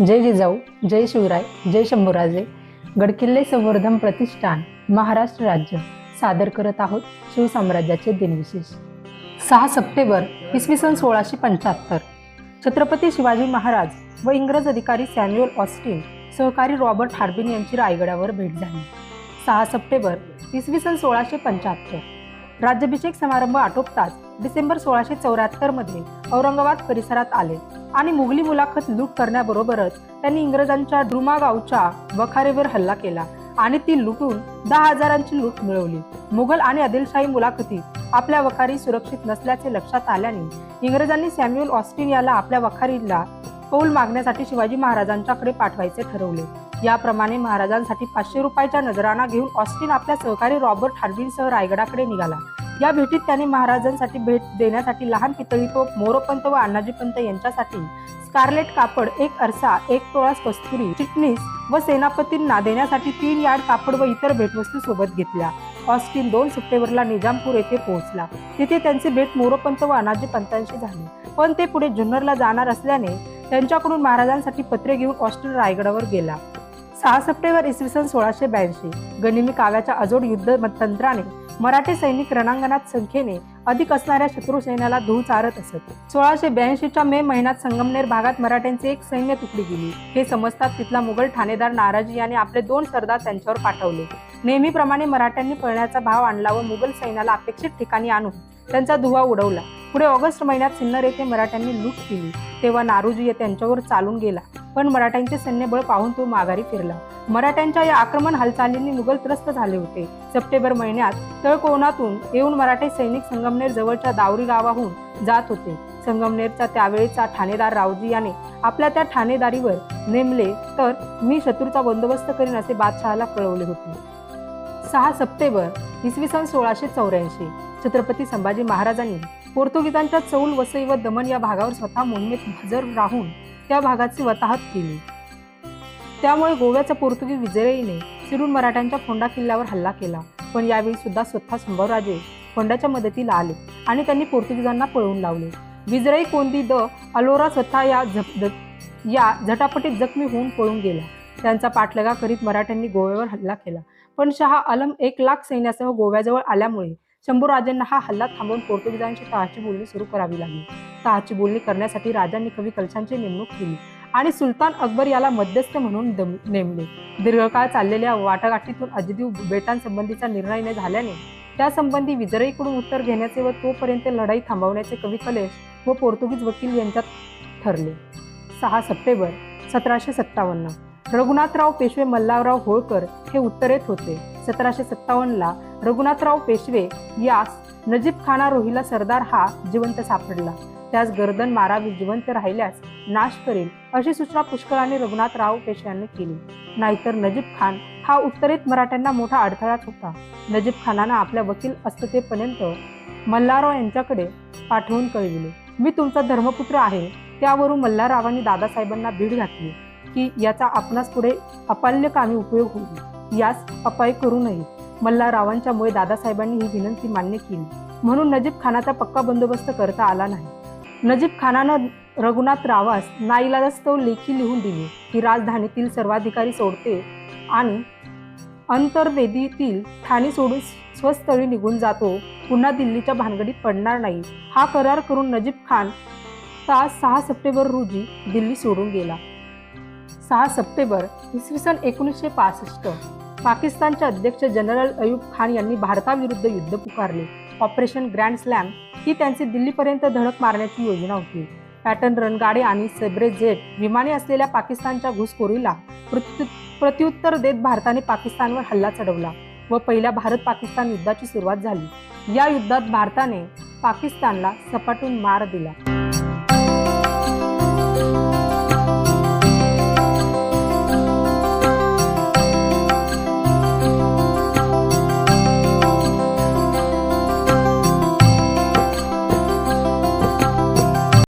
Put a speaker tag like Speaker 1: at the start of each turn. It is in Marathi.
Speaker 1: जय जिजाऊ जय शिवराय जय शंभूराजे. गडकिल्ले संवर्धन प्रतिष्ठान महाराष्ट्र राज्य. सादर करत आहोत शिवसाम्राज्याचे दिनविशेष. सहा सप्टेंबर इसवी सन सोळाशे पंच्याहत्तर. छत्रपती शिवाजी महाराज व इंग्रज अधिकारी सॅम्युअल ऑस्टिन सहकारी रॉबर्ट हार्बिन यांची रायगडावर भेट झाली. सहा सप्टेंबर इसवी सन सोळाशे पंच्याहत्तर. राज्याभिषेक समारंभ आटोपताच डिसेंबर सोळाशे चौऱ्याहत्तरमध्ये औरंगाबाद परिसरात आले. आणि मुघली मुलाखत लूट करण्याबरोबरच त्यांनी इंग्रजांच्या ड्रुमा गावच्या वखारेवर हल्ला केला आणि ती लुटून दहा हजारांची लूट मिळवली. मुघल आणि आदिलशाही मुलाखतीत आपल्या वखारी सुरक्षित नसल्याचे लक्षात आल्याने इंग्रजांनी सॅम्युअल ऑस्टिन याला आपल्या वखारीला कौल मागण्यासाठी शिवाजी महाराजांच्याकडे पाठवायचे ठरवले. याप्रमाणे महाराजांसाठी पाचशे रुपयाच्या नजराणा घेऊन ऑस्टिन आपल्या सहकारी रॉबर्ट हार्बिनसह रायगडाकडे निघाला. या भेटीत त्यांनी महाराजांसाठी भेट देण्यासाठी लहान पितळी तोप मोरोपंत व अण्णाजीपंत यांच्यासाठी स्कारलेट कापड एक अरसा एक टोळा कस्तुरी चिटणीस व सेनापतींना देण्यासाठी तीन यार्ड कापड व इतर भेटवस्तू सोबत घेतल्या. ऑस्टिन दोन सप्टेंबरला निजामपूर येथे पोहोचला. तिथे त्यांची भेट मोरोपंत व अनाजी पंतांशी झाली. पण ते पुढे जुन्नरला जाणार असल्याने त्यांच्याकडून महाराजांसाठी पत्रे घेऊन ऑस्टिन रायगडावर गेला. सहा सप्टेंबर इसवी सन सोळाशे ब्याऐंशी गनिमी काव्याच्या अजोड युद्ध तंत्राने मराठी सैनिक रणांगणात संख्येने अधिक असणाऱ्या शत्रू सैन्याला धूळ चारत असत. सोळाशे ब्याऐंशीच्या मे महिन्यात संगमनेर भागात मराठ्यांची एक सैन्य तुकडी गेली. हे समजतात तिथला मुघल ठाणेदार नाराजी याने आपले दोन सरदार त्यांच्यावर पाठवले. नेहमीप्रमाणे मराठ्यांनी पळण्याचा भाव आणला व मुघल सैन्याला अपेक्षित ठिकाणी आणून त्यांचा धुवा उडवला. पुढे ऑगस्ट महिन्यात सिन्नर येथे मराठ्यांनी लूट केली. तेव्हा नारुजी त्यांच्यावर चालून गेला. पण मराठ्यांचे सैन्यबळ पाहून तो माघारी फिरला. मराठ्यांच्या या आक्रमण हालचालींनी मुघल त्रस्त झाले होते. सप्टेंबर महिन्यात तळकोणातून येऊन मराठे सैनिक संगमनेर जवळच्या दावरी गावाहून जात होते. संगमनेरचा त्यावेळेचा ठाणेदार रावजी याने आपल्या त्या ठाणेदारीवर नेमले तर मी शत्रूचा बंदोबस्त करीन असे बादशहाला कळवले होते. सहा सप्टेंबर इसवी सन सोळाशे चौऱ्याऐंशी. छत्रपती संभाजी महाराजांनी पोर्तुगीजांच्या चौल वसई व दमन या भागावर स्वतः मोहिमेत हजर राहून त्या भागाची वताहत केली. त्यामुळे गोव्याच्या पोर्तुगीज विजयीने शिरून मराठ्यांच्या फोंडा किल्ल्यावर हल्ला केला. पण यावेळी सुद्धा स्वतः संभावराजे फोंडाच्या मदतीला आले आणि त्यांनी पोर्तुगीजांना पळवून लावले. विजयी कोंदी द अलोरा स्वतः या झप या झटापटीत जखमी होऊन पळून गेला. त्यांचा पाठलगा करीत मराठ्यांनी गोव्यावर हल्ला केला. पण शहा आलम एक लाख सैन्यासह गोव्याजवळ आल्यामुळे शंभूराजांना हा हल्ला थांबवून पोर्तुगीजांशी तहाची बोलणी सुरू करावी लागली. तहाची बोलणी करण्यासाठी राजांनी कवी कलशांची नेमणूक केली. आणि सुलतान अकबर याला मध्यस्थ म्हणून दम- नेमले. दीर्घकाळ चाललेल्या वाटाघाटीतून अजदीव बेटांसंबंधीचा निर्णय न झाल्याने त्यासंबंधी विजरईकडून उत्तर घेण्याचे व तोपर्यंत लढाई थांबवण्याचे कवी कलेश व पोर्तुगीज वकील यांच्यात ठरले. सहा सप्टेंबर सतराशे सत्तावन्न. रघुनाथराव पेशवे मल्हारराव होळकर हे उत्तरेत होते. सतराशे सत्तावन्नला रघुनाथराव पेशवे यास नजीब खाना रोहिला सरदार हा जिवंत सापडला. त्यास गर्दन मारावी जिवंत राहिल्यास नाश करेल अशी सूचना पुष्कळाने रघुनाथराव पेशव्यांनी केली. नाहीतर नजीब खान हा उत्तरेत मराठ्यांना मोठा अडथळाच होता. नजीब खानानं आपल्या वकील असतेपर्यंत मल्हारराव यांच्याकडे पाठवून कळविले. मी तुमचा धर्मपुत्र आहे. त्यावरून मल्हाररावांनी दादासाहेबांना भीड घातली की याचा आपणास पुढे अपाल्य कामी उपयोग होईल. यास अपाय करू नये. मल्हाररावांच्यामुळे दादासाहेबांनी ही विनंती मान्य केली. म्हणून नजीब खानाचा पक्का बंदोबस्त करता आला नाही. नजीब खानानं रघुनाथ रावास नाईलाजास्तव लेखी लिहून दिली. की राजधानीतील सर्वाधिकारी सोडते आणि अंतर्वेदीतील ठाणे सोडून स्वस्थळी निघून जातो. पुन्हा दिल्लीच्या भानगडीत पडणार नाही. हा करार करून नजीब खान ता सहा सप्टेंबर रोजी दिल्ली सोडून गेला. सहा सप्टेंबर इसवी सन एकोणीसशे पासष्ट. पाकिस्तानचे अध्यक्ष जनरल अयूब खान यांनी भारताविरुद्ध युद्ध पुकारले. ऑपरेशन ग्रँड स्लॅम ही त्यांची दिल्लीपर्यंत धडक मारण्याची योजना होती. पॅटर्न रणगाडे आणि सेब्रे जेट विमाने असलेल्या पाकिस्तानच्या घुसखोरीला प्रत्युत्तर देत भारताने पाकिस्तानवर हल्ला चढवला व पहिल्या भारत पाकिस्तान युद्धाची सुरुवात झाली. या युद्धात भारताने पाकिस्तानला सपाटून मार दिला.